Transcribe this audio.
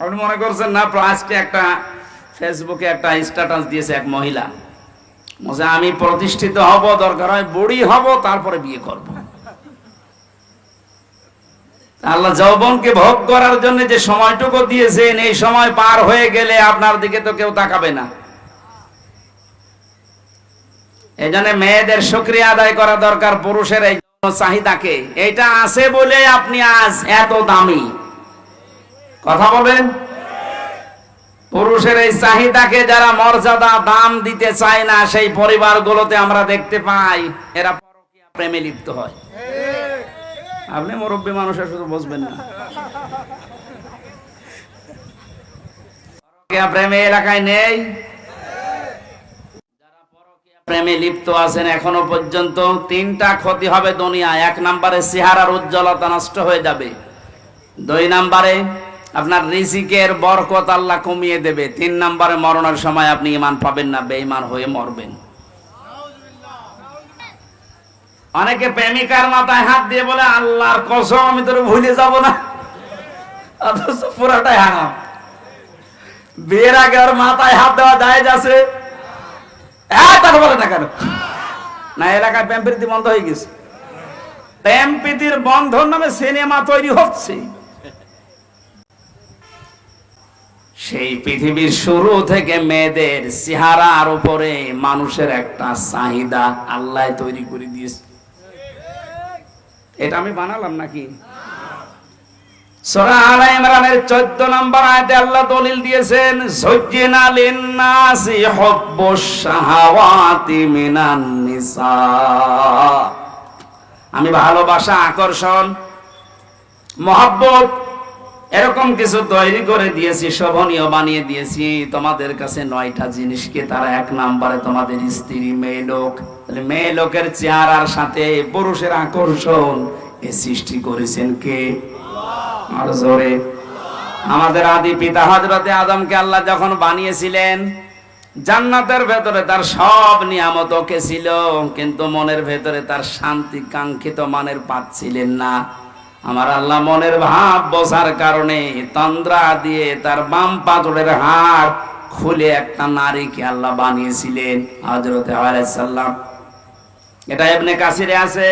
আপনি মনে করছেন, না আজকে একটা ফেসবুকে একটা স্ট্যাটাস দিয়েছে এক মহিলা। বলছে আমি প্রতিষ্ঠিত হব, দরকার হয় বুড়ি হব, তারপরে বিয়ে করব। আল্লাহ যৌবনকে ভোগ করার জন্য যে সময়টুকু দিয়েছেন, এই সময় পার হয়ে গেলে আপনার দিকে তো কেউ তাকাবে না। এই জন্য মেয়েদের শুক্রিয়া আদায় করা দরকার পুরুষের, এই চাহিদাকে। এটা আছে বলে আপনি আজ এত দামি। কথা বলেন। পুরুষের এই চাহিদাকে যারা মর্যাদা, দাম দিতে চায় না, সেই পরিবারগুলোতে আমরা দেখতে পাই, এরা পরকীয়া প্রেমে লিপ্ত হয়। আপনি মুরব্বী মানুষের শুধু বুঝবেন না। পরকীয়া প্রেমে এলাকায় নেই। যারা পরকীয়া প্রেমে লিপ্ত আছেন, এখনও পর্যন্ত তিনটা ক্ষতি হবে দুনিয়া এক নম্বরে চেহারার উজ্জ্বলতা নষ্ট হয়ে যাবে। দুই নম্বরে আপনার রিজিকের বরকত আল্লাহ কমিয়ে দেবে। তিন নম্বরে মরণের সময় আপনি ইমান পাবেন না, বেঈমান হয়ে মরবেন। অনেকে প্রেমিকার মাথায় হাত দিয়ে বলে, আল্লাহর কসম, আমি তোর ভুলে যাব না। অথচ পুরাটাই হারাম। বিয়ের আগে ওর মাথায় হাত দেওয়া যায় যাচ্ছে কথা বলে না কেন? না এলাকায় প্রেম প্রীতি বন্ধ হয়ে গেছে। প্রেম প্রীতির বন্ধন নামে সিনেমা তৈরি হচ্ছে। সেই পৃথিবীর শুরু থেকে মেয়েদের চেহারার উপরে মানুষের একটা চাহিদা আল্লাহ তৈরি করে দিয়েছে। এটা আমি বানালাম নাকি? সূরা আলে ইমরানের 14 নম্বর আল্লাহ দলিল দিয়েছেন আমি ভালোবাসা, আকর্ষণ, মহব্বত এরকম কিছু তৈরি করে দিয়েছি, শোভনীয় বানিয়ে দিয়েছি। তোমাদের কাছে নয়টা জিনিসকে তারা এক নাম্বারে তোমাদের স্ত্রী, মেয়ে লোক। মেয়ে লোকের চেহারার সাথে পুরুষের আকর্ষণ এ সৃষ্টি করেছেন কে? আর জোরে। আমাদের আদি পিতা হজরতে আদমকে আল্লাহ যখন বানিয়েছিলেন, জান্নাতের ভেতরে তার সব নিয়ামত ওকে ছিল, কিন্তু মনের ভেতরে তার শান্তি, কাঙ্ক্ষিত মানের পাচ্ছিলেন না। আমার আল্লাহ মনের ভাব বসার কারণে তন্দ্রা দিয়ে তার বাম পাথরের হাড় খুলে একটা নারীকে আল্লাহ বানিয়েছিলেন হজরতে আলাইসাল্লাম এটা এমনি কাশিরে আছে।